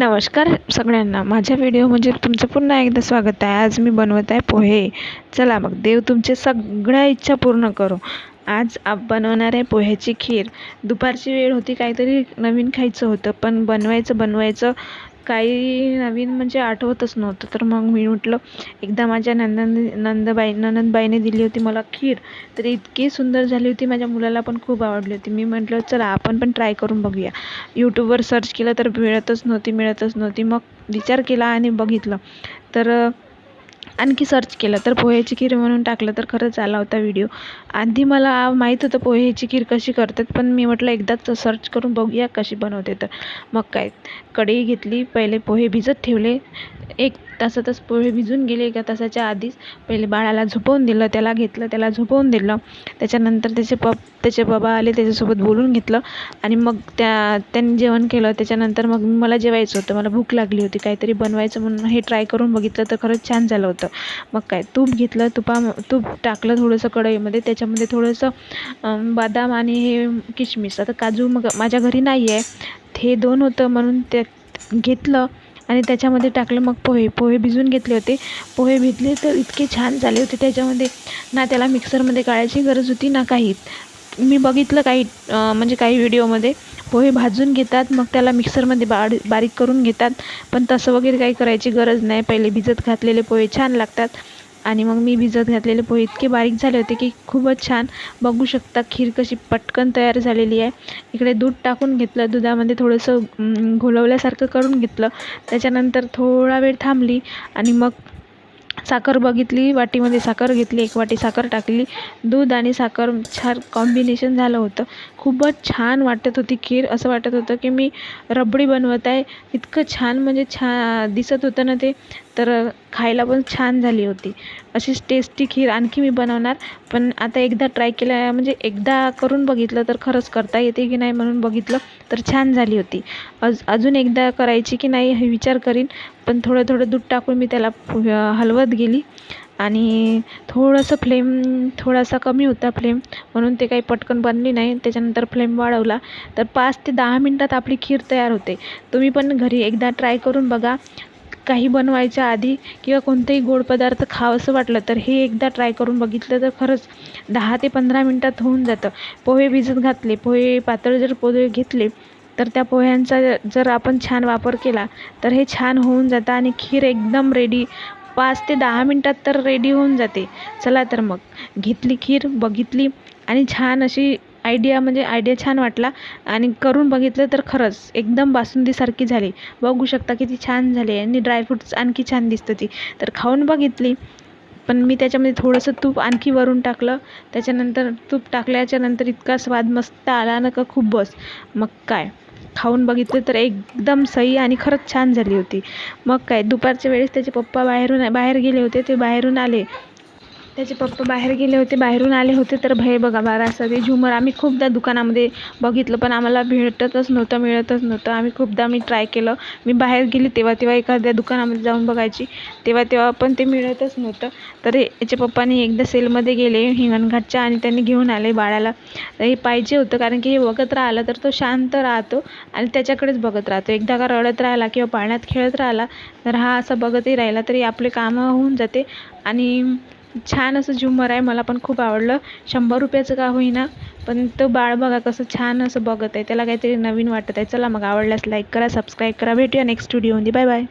नमस्कार सगळ्यांना. माझ्या व्हिडिओ म्हणजे तुमचं पुन्हा एकदा स्वागत आहे. आज मी बनवत आहे पोहे. चला मग देव तुमचे सगळ्या इच्छा पूर्ण करो. आज आप बनवणार आहे पोह्याची खीर. दुपारची वेळ होती काहीतरी नवीन खायचं होतं पण बनवायचं बनवायचं काही नवीन म्हणजे आठवतच नव्हतं. तर मग मी म्हटलं एकदा माझ्या नंदन नंदबाई ननंदबाईने दिली होती मला खीर तर इतकी सुंदर झाली होती माझ्या मुलाला पण खूप आवडली होती. मी म्हटलं चला आपण पण ट्राय करून बघूया. यूट्यूबवर सर्च केलं तर मिळतच नव्हती मिळतच नव्हती. मग विचार केला आणि बघितलं. तर आणखी सर्च केलं तर पोह्याची खीर म्हणून टाकलं तर खरंच आला होता व्हिडिओ आधी मला माहीत होतं पोह्याची खीर कशी करतात पण मी म्हटलं एकदाच सर्च करून बघूया कशी बनवते तर. मग काय कढई घेतली पहिले पोहे भिजत ठेवले. एक तासातच पोहे भिजून गेले एका तासाच्या आधीच. पहिले बाळाला झोपवून दिलं त्याला घेतलं त्याला झोपवून दिलं. त्याच्यानंतर त्याचे पप त्याचे बाबा आले त्याच्यासोबत बोलून घेतलं. आणि मग त्या त्यांनी जेवण केलं. त्याच्यानंतर मग मला जेवायचं होतं. मला भूक लागली होती. काहीतरी बनवायचं म्हणून हे ट्राय करून बघितलं तर खरंच छान झालं होतं. मग काय तूप घेतलं तुपा तूप टाकलं थोडंसं कढईमध्ये. त्याच्यामध्ये थोडंसं बदाम आणि हे किशमिश. आता काजू मग माझ्या घरी नाही आहे हे दोन होतं म्हणून ते घेतलं. आणि त्याच्यामध्ये टाकलं मग पोहे. पोहे भिजवून घेतले होते. पोहे भिजले तर इतके छान झाले होते. त्याच्यामध्ये ना त्याला मिक्सरमध्ये काढायची गरज होती ना काही. मी बघितलं काही म्हणजे काही व्हिडिओमध्ये. पोहे भाजून घेतात मग त्याला मिक्सरमध्ये बाड बारीक करून घेतात. पण तसं वगैरे काही करायची गरज नाही. पहिले भिजत घातलेले पोहे छान लागतात. आणि मग मी भिजत घातलेले पोहे इतके बारीक झाले होते की खूपच छान. बघू शकता खीर कशी पटकन तयार झालेली आहे. इकडे दूध टाकून घेतलं दुधामध्ये थोडंसं घोलवल्यासारखं करून घेतलं. त्याच्यानंतर थोडा वेळ थांबली आणि मग साखर बघितली वाटीमध्ये साखर घेतली एक वाटी साखर टाकली. दूध आणि साखर छान कॉम्बिनेशन झालं होतं. खूपच छान वाटत होती खीर. असं वाटत होतं की मी रबडी बनवत आहे. इतकं छान म्हणजे छा दिसत होतं ना ते. तर खायला पण छान झाली होती. अशीच टेस्टी खीर आणखी मी बनवणार. पण आता एकदा ट्राय केलं म्हणजे एकदा करून बघितलं तर खरंच करता येते की नाही म्हणून बघितलं तर छान झाली होती. अज अजून एकदा करायची की नाही हे विचार करीन. पण थोडं थोडं दूध टाकून मी त्याला हलवत गेली. आणि थोडंसं फ्लेम थोडासा कमी होता फ्लेम म्हणून ते काही पटकन बनली नाही. त्याच्यानंतर फ्लेम वाढवला. तर पाच ते दहा मिनटात आपली खीर तयार होते. तुम्ही पण घरी एकदा ट्राय करून बघा. काही बनवायच्या आधी किंवा कोणतेही गोड पदार्थ खावंसं वाटलं तर हे एकदा ट्राय करून बघितलं तर खरंच दहा ते पंधरा मिनटात होऊन जातं. पोहे भिजत घातले. पोहे पातळ जर पोहे घेतले तर त्या पोह्यांचा जर आपण छान वापर केला तर हे छान होऊन जातं आणि खीर एकदम रेडी पाच ते दहा मिनटात तर रेडी होऊन जाते. चला तर मग. घेतली खीर बघितली आणि छान अशी आयडिया म्हणजे आयडिया छान वाटला. आणि करून बघितलं तर खरंच एकदम बासुंदीसारखी झाली. बघू शकता किती छान झाली आणि ड्रायफ्रूट्स आणखी छान दिसतं ती. तर खाऊन बघितली. पण मी त्याच्यामध्ये थोडंसं तूप आणखी वरून टाकलं. त्याच्यानंतर तूप टाकल्याच्यानंतर इतका स्वाद मस्त आला ना का खूप बस. मग काय? खाऊन बघितलं तर एकदम सही आणि खरंच छान झाली होती. मग काय दुपारच्या वेळेस त्याचे पप्पा बाहेरून बाहेर गेले होते ते बाहेरून आले. त्याचे पप्पा बाहेर गेले होते बाहेरून आले होते तर भय बघा बारासा ते झुमर. आम्ही खूपदा दुकानामध्ये बघितलं पण आम्हाला भेटतच नव्हतं मिळतच नव्हतं. आम्ही खूपदा मी ट्राय केलं. मी बाहेर गेली तेव्हा तेव्हा एखाद्या दुकानामध्ये जाऊन बघायची. तेव्हा तेव्हा पण ते मिळतच नव्हतं. तर याच्या पप्पानी एकदा सेलमध्ये गेले हिंगणघाटच्या आणि त्यांनी घेऊन आले बाळाला. हे पाहिजे होतं कारण की हे बघत राहिलं तर तो शांत राहतो आणि त्याच्याकडेच बघत राहतो. एकदा का रडत राहिला किंवा पाण्यात खेळत राहिला तर हा असा बघतही राहिला तरी आपले कामं होऊन जाते. आणि छान असं झुमर आहे मला पण खूप आवडलं. शंभर रुपयाचं का होईना पण तो बाळ बघा कसं छान असं बघत आहे. त्याला काहीतरी नवीन वाटत आहे. चला मग आवडल्यास लाईक करा सबस्क्राईब करा. भेटूया नेक्स्ट व्हिडिओमध्ये बाय बाय